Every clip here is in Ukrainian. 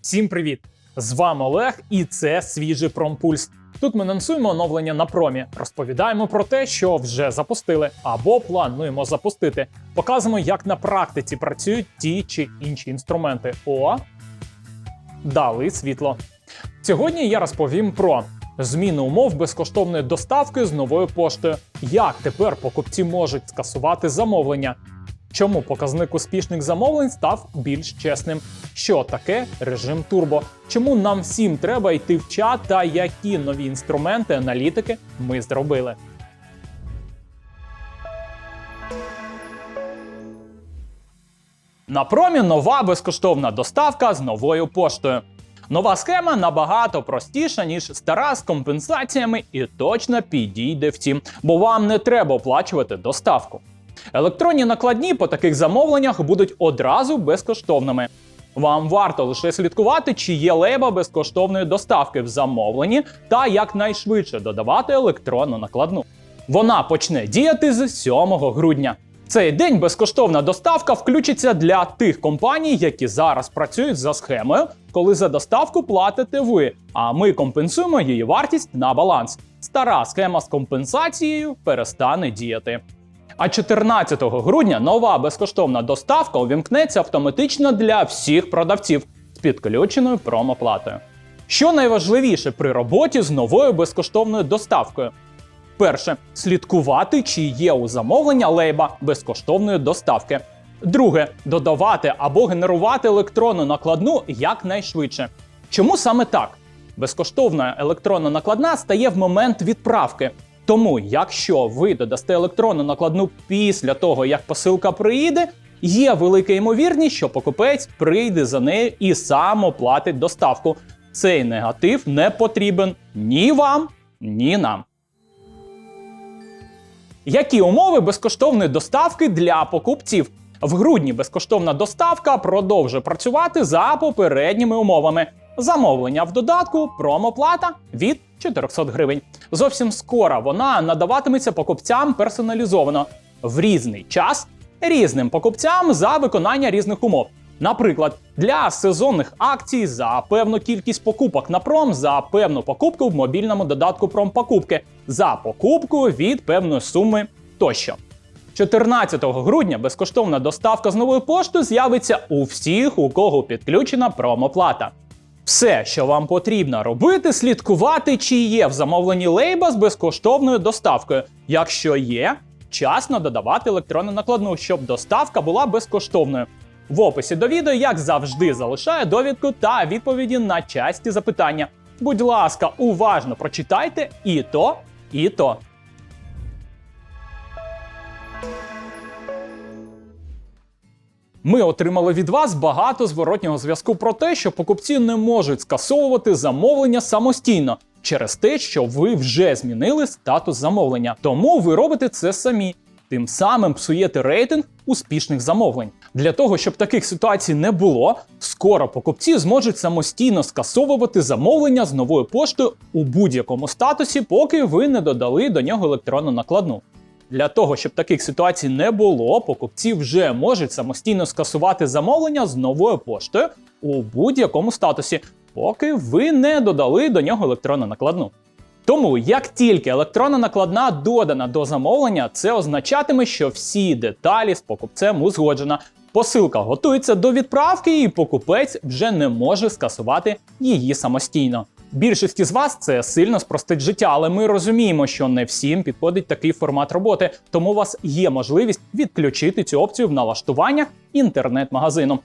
Всім привіт! З вами Олег, і це свіжий промпульс. Тут ми анонсуємо оновлення на промі, розповідаємо про те, що вже запустили або плануємо запустити. Показуємо, як на практиці працюють ті чи інші інструменти. О, дали світло. Сьогодні я розповім про зміну умов безкоштовної доставки з новою поштою, як тепер покупці можуть скасувати замовлення, Чому показник успішних замовлень став більш чесним? Що таке режим турбо? Чому нам всім треба йти в чат та які нові інструменти аналітики ми зробили? На промі нова безкоштовна доставка з новою поштою. Нова схема набагато простіша, ніж стара з компенсаціями, і точно підійде втім, бо вам не треба оплачувати доставку. Електронні накладні по таких замовленнях будуть одразу безкоштовними. Вам варто лише слідкувати, чи є лейба безкоштовної доставки в замовленні, та якнайшвидше додавати електронну накладну. Вона почне діяти з 7 грудня. Цей день безкоштовна доставка включиться для тих компаній, які зараз працюють за схемою, коли за доставку платите ви, а ми компенсуємо її вартість на баланс. Стара схема з компенсацією перестане діяти. А 14 грудня нова безкоштовна доставка увімкнеться автоматично для всіх продавців з підключеною промоплатою. Що найважливіше при роботі з новою безкоштовною доставкою? Перше слідкувати, чи є у замовлення лейба безкоштовної доставки. Друге додавати або генерувати електронну накладну якнайшвидше. Чому саме так? Безкоштовна електронна накладна стає в момент відправки. Тому, якщо ви додасте електронну накладну після того, як посилка приїде, є велика ймовірність, що покупець прийде за нею і сам оплатить доставку. Цей негатив не потрібен ні вам, ні нам. Які умови безкоштовної доставки для покупців? В грудні безкоштовна доставка продовжує працювати за попередніми умовами. Замовлення в додатку, промоплата від 400 гривень. Зовсім скоро вона надаватиметься покупцям персоналізовано в різний час різним покупцям за виконання різних умов. Наприклад, для сезонних акцій за певну кількість покупок на пром, за певну покупку в мобільному додатку промпокупки, за покупку від певної суми тощо. 14 грудня безкоштовна доставка з новою поштою з'явиться у всіх, у кого підключена промоплата. Все, що вам потрібно робити, слідкувати, чи є в замовленні лейба з безкоштовною доставкою. Якщо є, часно додавати електронну накладну, щоб доставка була безкоштовною. В описі до відео, як завжди, залишаю довідку та відповіді на часті запитання. Будь ласка, уважно прочитайте і то, і то. Ми отримали від вас багато зворотнього зв'язку про те, що покупці не можуть скасовувати замовлення самостійно через те, що ви вже змінили статус замовлення. Тому ви робите це самі. Тим самим псуєте рейтинг успішних замовлень. Для того, щоб таких ситуацій не було, скоро покупці зможуть самостійно скасовувати замовлення з новою поштою у будь-якому статусі, поки ви не додали до нього електронну накладну. Для того, щоб таких ситуацій не було, покупці вже можуть самостійно скасувати замовлення з новою поштою у будь-якому статусі, поки ви не додали до нього електронну накладну. Тому, як тільки електронна накладна додана до замовлення, це означатиме, що всі деталі з покупцем узгоджена. Посилка готується до відправки, і покупець вже не може скасувати її самостійно. Більшість із вас це сильно спростить життя, але ми розуміємо, що не всім підходить такий формат роботи, тому у вас є можливість відключити цю опцію в налаштуваннях інтернет-магазину.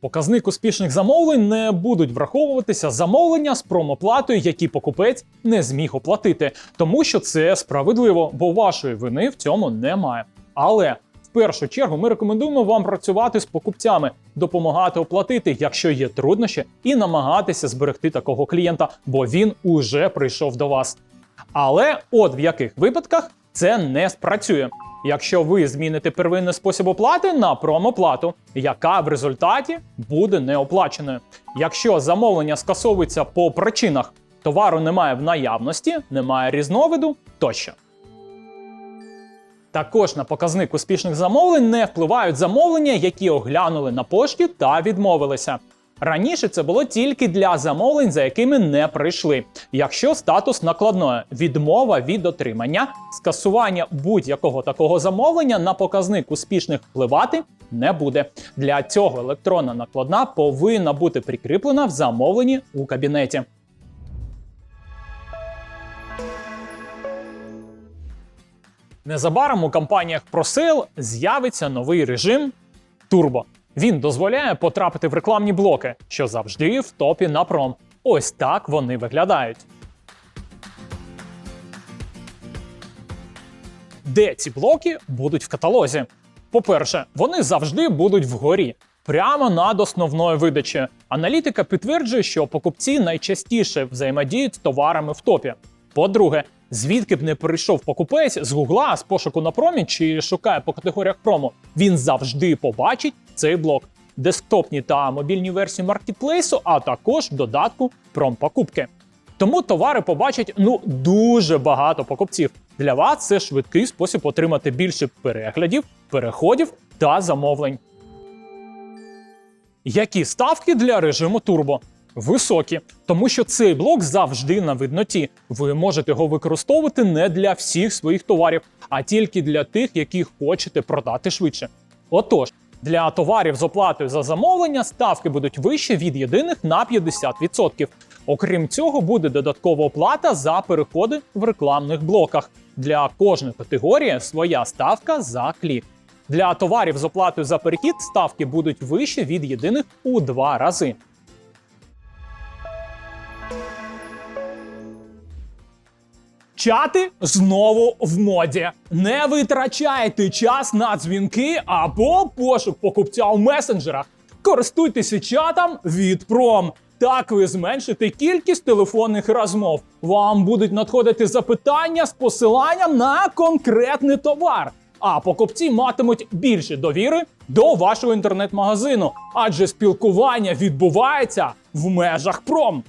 Показник успішних замовлень не будуть враховуватися замовлення з промоплатою, які покупець не зміг оплатити, тому що це справедливо, бо вашої вини в цьому немає. Але першу чергу ми рекомендуємо вам працювати з покупцями, допомагати оплатити, якщо є труднощі, і намагатися зберегти такого клієнта, бо він уже прийшов до вас. Але от в яких випадках це не спрацює якщо ви зміните первинний спосіб оплати на промоплату, яка в результаті буде неоплаченою. Якщо замовлення скасовується по причинах товару немає в наявності, немає різновиду тощо. Також на показник успішних замовлень не впливають замовлення, які оглянули на пошті та відмовилися. Раніше це було тільки для замовлень, за якими не прийшли. Якщо статус накладної відмова від отримання, скасування будь-якого такого замовлення на показник успішних впливати не буде. Для цього електронна накладна повинна бути прикріплена в замовленні у кабінеті. Незабаром у компаніях ProSale з'явиться новий режим Turbo. Він дозволяє потрапити в рекламні блоки, що завжди в топі на пром. Ось так вони виглядають. Де ці блоки будуть в каталозі? По-перше, вони завжди будуть вгорі, прямо над основною видачею. Аналітика підтверджує, що покупці найчастіше взаємодіють з товарами в топі. По-друге, звідки б не прийшов покупець з гугла, з пошуку на промі чи шукає по категоріях промо, він завжди побачить цей блок. Десктопні та мобільні версії маркетплейсу, а також додатку промпокупки. Тому товари побачать ну дуже багато покупців. Для вас це швидкий спосіб отримати більше переглядів, переходів та замовлень. Які ставки для режиму турбо? Високі, тому що цей блок завжди на видноті. Ви можете його використовувати не для всіх своїх товарів, а тільки для тих, які хочете продати швидше. Отож, для товарів з оплатою за замовлення ставки будуть вищі від єдиних на 50%. Окрім цього, буде додаткова оплата за переходи в рекламних блоках. Для кожної категорії своя ставка за клік. Для товарів з оплатою за перехід ставки будуть вищі від єдиних у два рази. Чати знову в моді. Не витрачайте час на дзвінки або пошук покупця у месенджерах. Користуйтеся чатом від пром. Так ви зменшите кількість телефонних розмов. Вам будуть надходити запитання з посиланням на конкретний товар. А покупці матимуть більше довіри до вашого інтернет-магазину, адже спілкування відбувається в межах пром.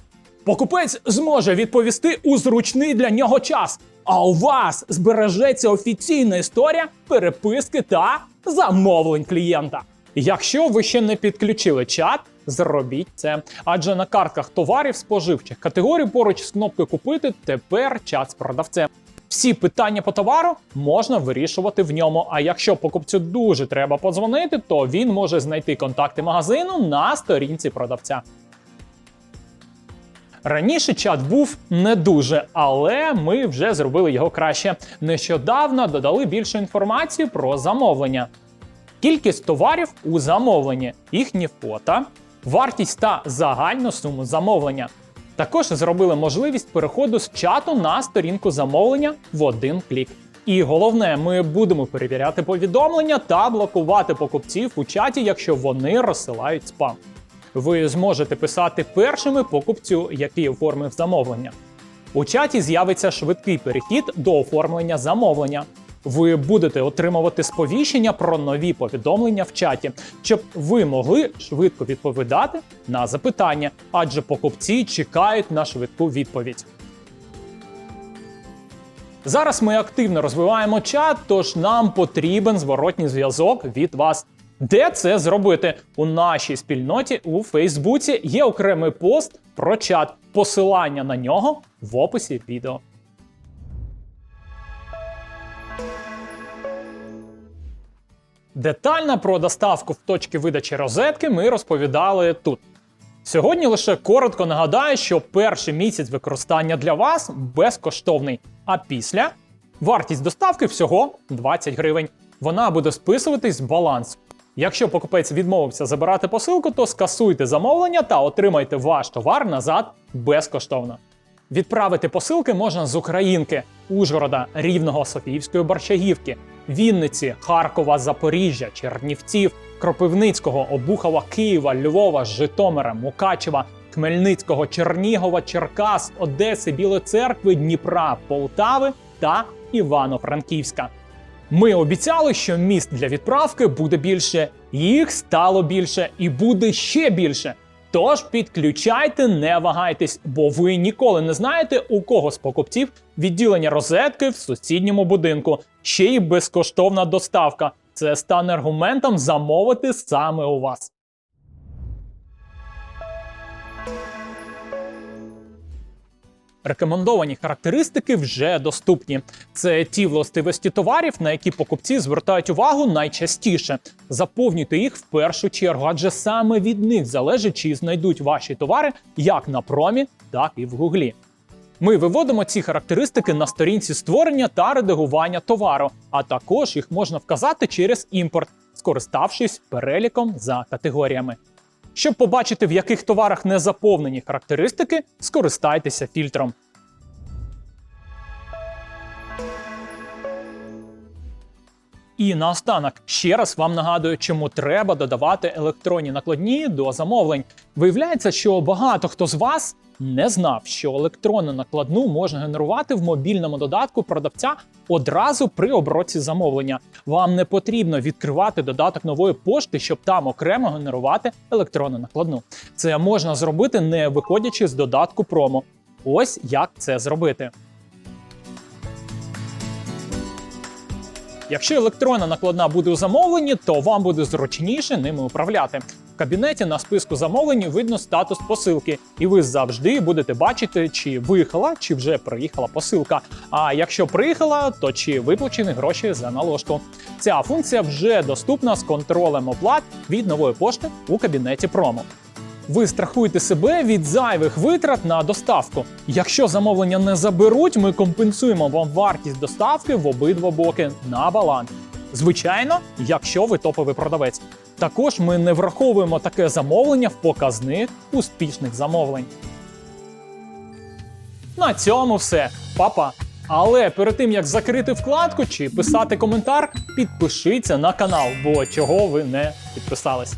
Покупець зможе відповісти у зручний для нього час. А у вас збережеться офіційна історія переписки та замовлень клієнта. Якщо ви ще не підключили чат, зробіть це. Адже на картках товарів споживчих категорій поруч з кнопкою Купити тепер чат з продавцем. Всі питання по товару можна вирішувати в ньому. А якщо покупцю дуже треба подзвонити, то він може знайти контакти магазину на сторінці продавця. Раніше чат був не дуже, але ми вже зробили його краще. Нещодавно додали більше інформації про замовлення. Кількість товарів у замовленні, їхні фото, вартість та загальну суму замовлення. Також зробили можливість переходу з чату на сторінку замовлення в один клік. І головне, ми будемо перевіряти повідомлення та блокувати покупців у чаті, якщо вони розсилають спам. Ви зможете писати першими покупцю, який оформив замовлення. У чаті з'явиться швидкий перехід до оформлення замовлення. Ви будете отримувати сповіщення про нові повідомлення в чаті, щоб ви могли швидко відповідати на запитання, адже покупці чекають на швидку відповідь. Зараз ми активно розвиваємо чат, тож нам потрібен зворотній зв'язок від вас. Де це зробити? У нашій спільноті у Фейсбуці є окремий пост про чат. Посилання на нього в описі відео. Детально про доставку в точки видачі розетки ми розповідали тут. Сьогодні лише коротко нагадаю, що перший місяць використання для вас безкоштовний, а після вартість доставки всього 20 гривень. Вона буде списуватись з балансу. Якщо покупець відмовився забирати посилку, то скасуйте замовлення та отримайте ваш товар назад безкоштовно. Відправити посилки можна з Українки, Ужгорода, Рівного, Софіївської Борщагівки, Вінниці, Харкова, Запоріжжя, Чернівців, Кропивницького, Обухова, Києва, Львова, Житомира, Мукачева, Хмельницького, Чернігова, Черкас, Одеси, Білої церкви, Дніпра, Полтави та Івано-Франківська. Ми обіцяли, що міст для відправки буде більше, їх стало більше і буде ще більше. Тож підключайте, не вагайтесь, бо ви ніколи не знаєте, у кого з покупців відділення розетки в сусідньому будинку, ще й безкоштовна доставка. Це стане аргументом замовити саме у вас. Рекомендовані характеристики вже доступні. Це ті властивості товарів, на які покупці звертають увагу найчастіше. Заповнюйте їх в першу чергу, адже саме від них залежить, чи знайдуть ваші товари як на промі, так і в гуглі. Ми виводимо ці характеристики на сторінці створення та редагування товару, а також їх можна вказати через імпорт, скориставшись переліком за категоріями. Щоб побачити, в яких товарах не заповнені характеристики, скористайтеся фільтром. І наостанок ще раз вам нагадую, чому треба додавати електронні накладні до замовлень. Виявляється, що багато хто з вас не знав, що електронну накладну можна генерувати в мобільному додатку продавця одразу при обробці замовлення. Вам не потрібно відкривати додаток нової пошти, щоб там окремо генерувати електронну накладну. Це можна зробити не виходячи з додатку промо. Ось як це зробити. Якщо електронна накладна буде у замовленні, то вам буде зручніше ними управляти. В кабінеті на списку замовлень видно статус посилки, і ви завжди будете бачити, чи виїхала, чи вже приїхала посилка. А якщо приїхала, то чи виплачені гроші за наложку. Ця функція вже доступна з контролем оплат від нової пошти у кабінеті промо. Ви страхуєте себе від зайвих витрат на доставку. Якщо замовлення не заберуть, ми компенсуємо вам вартість доставки в обидва боки на баланс. Звичайно, якщо ви топовий продавець. Також ми не враховуємо таке замовлення в показник успішних замовлень. На цьому все, Па-па! Але перед тим як закрити вкладку чи писати коментар, підпишіться на канал, бо чого ви не підписались.